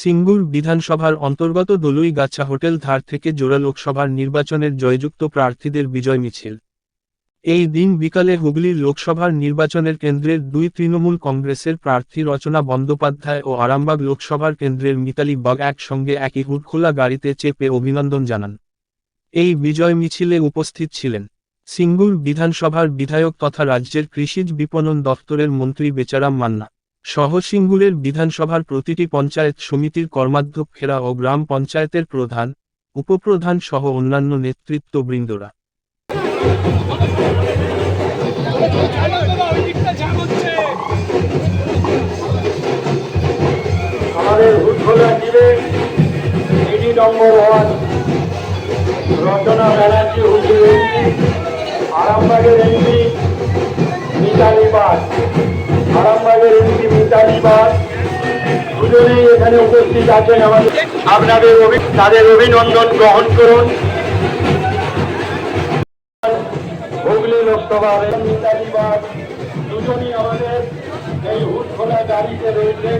সিঙ্গুর বিধানসভার অন্তর্গত দলুইগাছা হোটেল ধার থেকে জোড়া লোকসভার নির্বাচনের জয়যুক্ত প্রার্থীদের বিজয় মিছিল। এই দিন বিকালে হুগলির লোকসভার নির্বাচনের কেন্দ্রের দুই তৃণমূল কংগ্রেসের প্রার্থী রচনা বন্দ্যোপাধ্যায় ও আরামবাগ লোকসভার কেন্দ্রের মিতালি বাগ একসঙ্গে একই হুটখোলা গাড়িতে চেপে অভিনন্দন জানান। এই বিজয় মিছিলে উপস্থিত ছিলেন সিঙ্গুর বিধানসভার বিধায়ক তথা রাজ্যের কৃষিজ বিপণন দফতরের মন্ত্রী বেচারাম মান্না। সহ সিঙ্গুরের বিধানসভার প্রতিটি পঞ্চায়েত সমিতির কর্মাধ্যক্ষেরা ও গ্রাম পঞ্চায়েতের প্রধান, উপপ্রধান সহ অন্যান্য নেতৃত্ববৃন্দরা। আমাদের রচনা ব্যানার্জি এমপি আরামবাগের এমপি মিতালি বাস এখানে উপস্থিত আছেন আমাদের আপনাদের তাদের অভিনন্দন গ্রহণ করুন। হুগলি লোকসভা নেতাজিবাদ দুজনই আমাদের এই হুট খোলা গাড়িতে রয়েছেন।